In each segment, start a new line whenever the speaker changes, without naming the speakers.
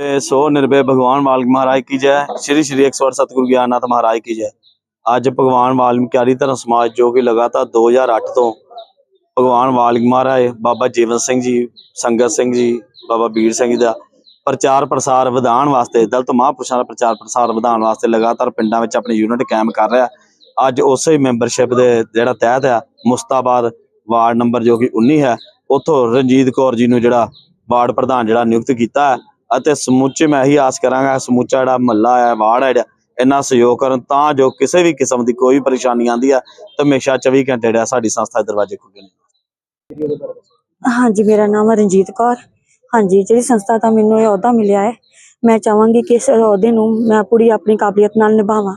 ਤੇ ਸੋ ਨਿਰਭੈ ਭਗਵਾਨ ਵਾਲਮੀਕ ਮਹਾਰਾਜ ਕੀ ਜੈ। ਸ਼੍ਰੀ ਸ਼੍ਰੀ 108 ਸਤਿਗੁਰੂ ਗਿਆਨਨਾਥ ਮਹਾਰਾਜ ਕੀ ਜੈ। ਅੱਜ ਭਗਵਾਨ ਵਾਲਮੀਕਿਆਰੀ ਧਰਮ ਸਮਾਜ ਜੋ ਕਿ ਲਗਾਤਾਰ 2008 ਤੋਂ ਭਗਵਾਨ ਵਾਲਮੀਕ ਮਹਾਰਾਜ ਬਾਬਾ ਜੀਵਨ ਸਿੰਘ ਜੀ, ਸੰਗਤ ਸਿੰਘ ਜੀ, ਬਾਬਾ ਵੀਰ ਸਿੰਘ ਜੀ ਦਾ ਪ੍ਰਚਾਰ ਪ੍ਰਸਾਰ ਵਧਾਉਣ ਵਾਸਤੇ, ਦਲਤ ਮਹਾਂਪੁਰਸ਼ਾਂ ਦਾ ਪ੍ਰਚਾਰ ਪ੍ਰਸਾਰ ਵਧਾਉਣ ਵਾਸਤੇ ਲਗਾਤਾਰ ਪਿੰਡਾਂ ਵਿੱਚ ਆਪਣੀ ਯੂਨਿਟ ਕਾਇਮ ਕਰ ਰਿਹਾ। ਅੱਜ ਉਸੇ ਮੈਂਬਰਸ਼ਿਪ ਦੇ ਜਿਹੜਾ ਤਹਿਤ ਆ, ਮੁਸਤਾਬਾਦ ਵਾਰਡ ਨੰਬਰ ਜੋ ਕਿ 19 ਹੈ, ਉੱਥੋਂ ਰਣਜੀਤ ਕੌਰ ਜੀ ਨੂੰ ਜਿਹੜਾ ਵਾਰਡ ਪ੍ਰਧਾਨ ਜਿਹੜਾ ਨਿਯੁਕਤ ਕੀਤਾ ਹੈ। ਅਤੇ ਸਮੁੱਚੇ ਮੈਂ ਇਹੀ ਆਸ ਕਰਾਂਗਾ ਸਮੁੱਚਾ ਜਿਹੜਾ ਮਹੱਲਾ ਹੈ, ਵਾਰਡ ਹੈ ਜਿਹੜਾ ਸਹਿਯੋਗ ਕਰਨ ਤਾਂ ਜੋ ਕਿਸੇ ਵੀ ਕਿਸਮ ਦੀ ਕੋਈ ਪਰੇਸ਼ਾਨੀ ਆਂਦੀ ਹੈ ਤਾਂ ਹਮੇਸ਼ਾ 24 ਘੰਟੇ ਜਿਹੜਾ ਸਾਡੀ ਸੰਸਥਾ ਦੇ ਦਰਵਾਜ਼ੇ ਖੁੱਲ੍ਹੇ ਨੇ।
ਹਾਂਜੀ, ਮੇਰਾ ਨਾਮ ਰਣਜੀਤ ਕੌਰ। ਹਾਂਜੀ, ਜਿਹੜੀ ਸੰਸਥਾ ਦਾ ਮੈਨੂੰ ਇਹ ਅਹੁਦਾ ਮਿਲਿਆ ਹੈ, ਮੈਂ ਚਾਹਾਂਗੀ ਕਿ ਇਸ ਅਹੁਦੇ ਨੂੰ ਮੈਂ ਪੂਰੀ ਆਪਣੀ ਕਾਬਲੀਅਤ ਨਾਲ ਨਿਭਾਵਾਂ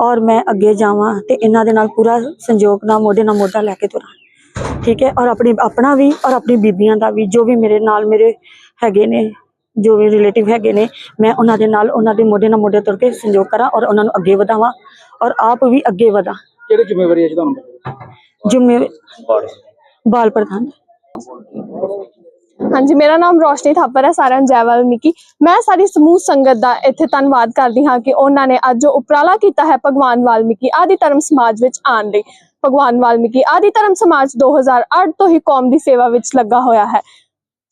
ਔਰ ਮੈਂ ਅੱਗੇ ਜਾਵਾਂ ਤੇ ਇਹਨਾਂ ਦੇ ਨਾਲ ਪੂਰਾ ਸੰਯੋਗ ਨਾਲ ਮੋਢੇ ਨਾਲ ਮੋਢਾ ਲੈ ਕੇ ਤੁਰਾਂ। ਠੀਕ ਹੈ, ਔਰ ਆਪਣੀ, ਆਪਣਾ ਵੀ ਔਰ ਆਪਣੀ ਬੀਬੀਆਂ ਦਾ ਵੀ ਜੋ ਵੀ ਮੇਰੇ ਨਾਲ ਮੇਰੇ ਹੈਗੇ ਨੇ ਜੋ ਵੀ ਰਿਲੇਟਿਵ ਹੈਗੇ ਨੇ ਮੈਂ ਉਹਨਾਂ ਦੇ ਨਾਲ ਉਹਨਾਂ ਦੇ ਮੋਢੇ ਨਾਲ ਮੋਢੇ ਤੁਰ ਕੇ ਸੰਯੋਗ ਕਰਾਂ ਔਰ ਉਹਨਾਂ ਨੂੰ ਅੱਗੇ ਵਧਾਵਾਂ ਔਰ ਆਪ ਵੀ ਅੱਗੇ ਵਧਾਂ।
ਕਿਹੜੀ ਜ਼ਿੰਮੇਵਾਰੀ ਹੈ ਜੀ ਤੁਹਾਨੂੰ?
ਜਿੰਮੇ ਬਾਲ। ਪ੍ਰਧਾਨ।
ਹਾਂਜੀ ਮੇਰਾ ਨਾਮ ਰੋਸ਼ਨੀ ਥਾਪਰ ਹੈ ਸਾਰਿਆਂ ਨੂੰ ਜੈ ਵਾਲਮੀਕੀ ਮੈਂ ਸਾਰੀ ਸਮੂਹ ਸੰਗਤ ਦਾ ਇੱਥੇ ਧੰਨਵਾਦ ਕਰਦੀ ਹਾਂ ਕਿ ਉਹਨਾਂ ਨੇ ਅੱਜ ਜੋ ਉਪਰਾਲਾ ਕੀਤਾ ਹੈ ਭਗਵਾਨ ਵਾਲਮੀਕੀ ਆਦਿ ਧਰਮ ਸਮਾਜ ਵਿੱਚ ਆਉਣ ਲਈ। ਭਗਵਾਨ ਵਾਲਮੀਕੀ ਆਦਿ ਧਰਮ ਸਮਾਜ 2008 ਤੋਂ ਹੀ ਕੌਮ ਦੀ ਸੇਵਾ ਵਿੱਚ ਲੱਗਾ ਹੋਇਆ ਹੈ।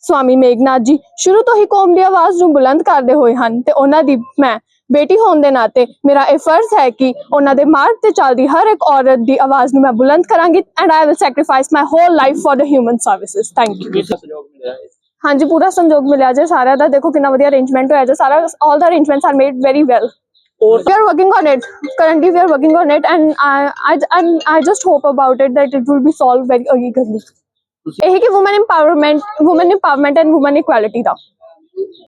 ਸਵਾਮੀ ਮੇਘਨਾਥ ਜੀ ਸ਼ੁਰੂ ਤੋਂ ਹੀ ਕੌਮ ਦੀ ਆਵਾਜ਼ ਨੂੰ ਬੁਲੰਦ ਕਰਦੇ ਹੋਏ ਹਨ ਤੇ ਉਹਨਾਂ ਦੀ ਮੈਂ ਬੇਟੀ ਹੋਣ ਦੇ ਨਾਤੇ ਮੇਰਾ ਇਹ ਫਰਜ਼ ਹੈ ਕਿ ਉਹਨਾਂ ਦੇ ਮਾਰਗ ਤੇ ਚੱਲਦੀ ਹਰ ਇੱਕ ਔਰਤ ਦੀ ਆਵਾਜ਼ ਨੂੰ ਮੈਂ ਬੁਲੰਦ ਕਰਾਂਗੀ and I will sacrifice my whole life for the human services thank you ਹਾਂਜੀ ਪੂਰਾ ਸੰਯੋਗ ਮਿਲਿਆ ਜੇ ਸਾਰਿਆਂ ਦਾ। ਦੇਖੋ ਕਿੰਨਾ ਵਧੀਆ ਅਰੇਂਜਮੈਂਟ ਹੋਇਆ ਜੇ। ਸਾਰਾ the arrangements are made very well.
ਔਰ
we are working on it. Currently we are working on it and I, I, I'm, I just hope about it that it will be solved very eagerly. ਇਹ ਕਿ women empowerment women empowerment and women equality the